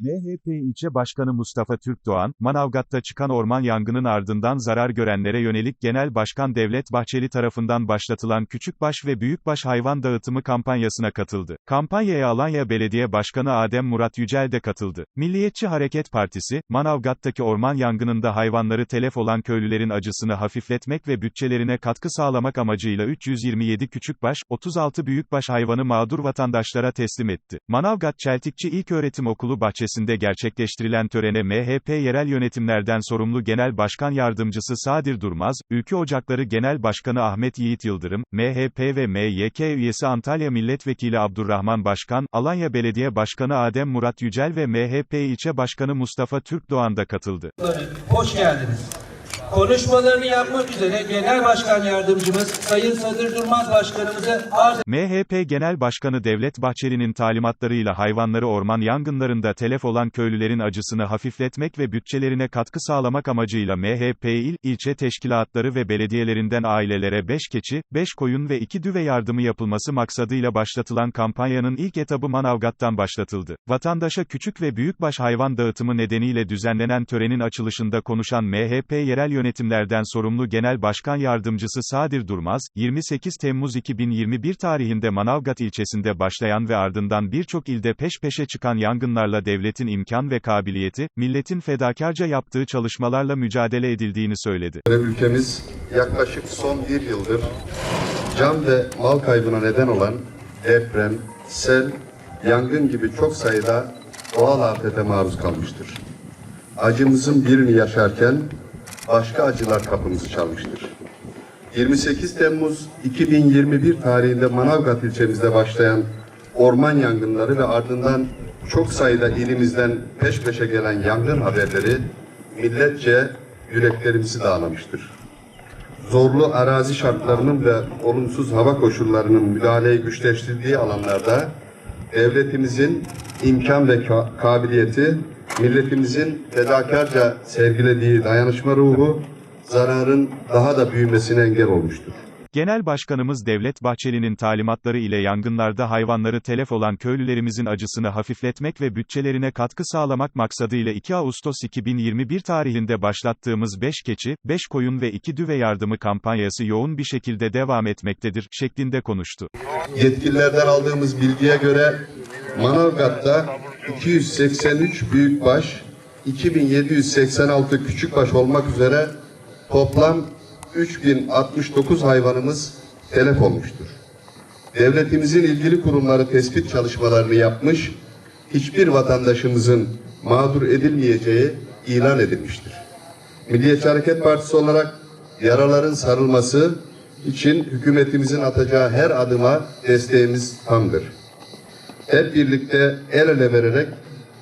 MHP ilçe başkanı Mustafa Türkdoğan, Manavgat'ta çıkan orman yangının ardından zarar görenlere yönelik Genel Başkan Devlet Bahçeli tarafından başlatılan Küçükbaş ve Büyükbaş hayvan dağıtımı kampanyasına katıldı. Kampanyaya Alanya Belediye Başkanı Adem Murat Yücel de katıldı. Milliyetçi Hareket Partisi, Manavgat'taki orman yangınında hayvanları telef olan köylülerin acısını hafifletmek ve bütçelerine katkı sağlamak amacıyla 327 küçükbaş, 36 büyükbaş hayvanı mağdur vatandaşlara teslim etti. Manavgat Çeltikçi İlköğretim Okulu bahçesinde gerçekleştirilen törene MHP yerel yönetimlerden sorumlu Genel Başkan Yardımcısı Sadir Durmaz, Ülke Ocakları Genel Başkanı Ahmet Yiğit Yıldırım, MHP ve MYK üyesi Antalya Milletvekili Abdurrahman Başkan, Alanya Belediye Başkanı Adem Murat Yücel ve MHP İlçe Başkanı Mustafa Türkdoğan da katıldı. Hoş geldiniz. Konuşmalarını yapmak üzere Genel Başkan Yardımcımız Sayın Sadır Durmaz Başkanımızı arz MHP Genel Başkanı Devlet Bahçeli'nin talimatlarıyla hayvanları orman yangınlarında telef olan köylülerin acısını hafifletmek ve bütçelerine katkı sağlamak amacıyla MHP il, ilçe teşkilatları ve belediyelerinden ailelere 5 keçi, 5 koyun ve 2 düve yardımı yapılması maksadıyla başlatılan kampanyanın ilk etabı Manavgat'tan başlatıldı. Vatandaşa küçük ve büyükbaş hayvan dağıtımı nedeniyle düzenlenen törenin açılışında konuşan MHP yerel yönetimlerden sorumlu Genel Başkan Yardımcısı Sadir Durmaz, 28 Temmuz 2021 tarihinde Manavgat ilçesinde başlayan ve ardından birçok ilde peş peşe çıkan yangınlarla devletin imkan ve kabiliyeti, milletin fedakarca yaptığı çalışmalarla mücadele edildiğini söyledi. Ülkemiz yaklaşık son bir yıldır can ve mal kaybına neden olan deprem, sel, yangın gibi çok sayıda doğal afete maruz kalmıştır. Acımızın birini yaşarken başka acılar kapımızı çalmıştır. 28 Temmuz 2021 tarihinde Manavgat ilçemizde başlayan orman yangınları ve ardından çok sayıda ilimizden peş peşe gelen yangın haberleri milletçe yüreklerimizi dağlamıştır. Zorlu arazi şartlarının ve olumsuz hava koşullarının müdahaleyi güçleştirdiği alanlarda devletimizin imkan ve ka- kabiliyeti, milletimizin fedakarca sergilediği dayanışma ruhu zararın daha da büyümesine engel olmuştur. Genel Başkanımız Devlet Bahçeli'nin talimatları ile yangınlarda hayvanları telef olan köylülerimizin acısını hafifletmek ve bütçelerine katkı sağlamak maksadıyla 2 Ağustos 2021 tarihinde başlattığımız 5 keçi, 5 koyun ve 2 düve yardımı kampanyası yoğun bir şekilde devam etmektedir, şeklinde konuştu. Yetkililerden aldığımız bilgiye göre Manavgat'ta 283 büyükbaş, 2786 küçükbaş olmak üzere toplam 3069 hayvanımız telef olmuştur. Devletimizin ilgili kurumları tespit çalışmalarını yapmış, hiçbir vatandaşımızın mağdur edilmeyeceği ilan edilmiştir. Milliyetçi Hareket Partisi olarak yaraların sarılması için hükümetimizin atacağı her adıma desteğimiz tamdır. Hep birlikte el ele vererek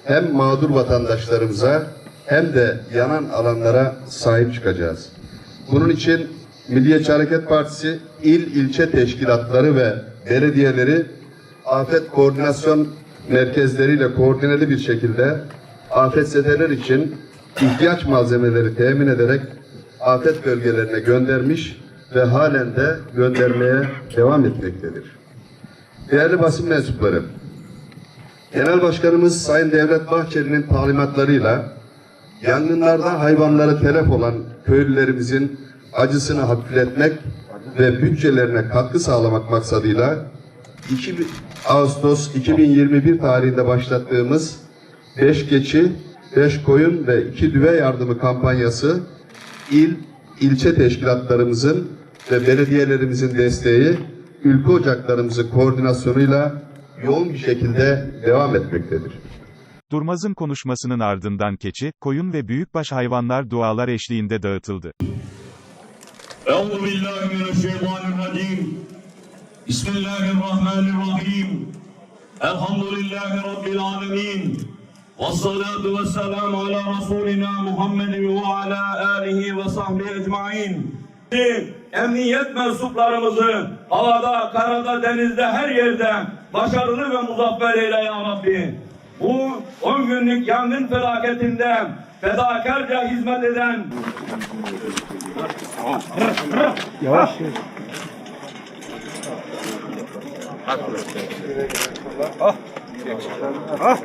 hem mağdur vatandaşlarımıza hem de yanan alanlara sahip çıkacağız. Bunun için Milliyetçi Hareket Partisi il ilçe teşkilatları ve belediyeleri afet koordinasyon merkezleriyle koordineli bir şekilde afetzedeler için ihtiyaç malzemeleri temin ederek afet bölgelerine göndermiş ve halen de göndermeye devam etmektedir. Değerli basın mensupları, Genel Başkanımız Sayın Devlet Bahçeli'nin talimatlarıyla yangınlarda hayvanları telef olan köylülerimizin acısını hafifletmek ve bütçelerine katkı sağlamak maksadıyla 2 Ağustos 2021 tarihinde başlattığımız 5 keçi, 5 koyun ve 2 düve yardımı kampanyası il, ilçe teşkilatlarımızın ve belediyelerimizin desteği, ülke ocaklarımızın koordinasyonuyla yoğun bir şekilde devam etmektedir. Durmaz'ın konuşmasının ardından keçi, koyun ve büyükbaş hayvanlar dualar eşliğinde dağıtıldı. Bismillahirrahmanirrahim. Elhamdülillahi Rabbil alemin. Vessalatu vesselam ala Resulina Muhammedin ve ala alihi ve sahbihi ecmain emniyet mensuplarımızı havada, karada, denizde, her yerde başarılı ve muzaffer eyle ya Rabbi. Bu 10 günlük yangın felaketinde fedakarca hizmet eden Yavaş. Ah. Ah.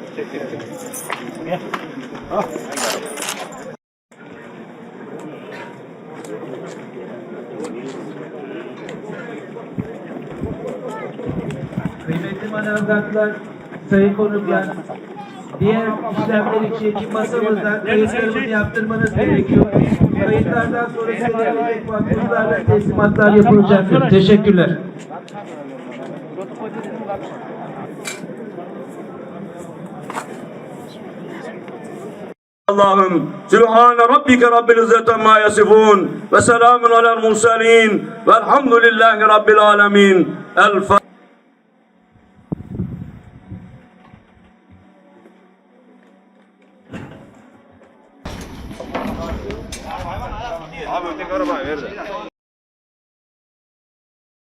Ah. Kıymetli manavgatlar, sayın konuklar, diğer işlemler için masamızdan kayıtlarınızı yaptırmanız gerekiyor. Kayıtlardan sonra verilecek fakturalarla teslimatlar yapılacaktır. Teşekkürler. اللهم سبحان ربك رب العزة ما يصفون وسلام على المرسلين والحمد لله رب العالمين الف agora vai, merda.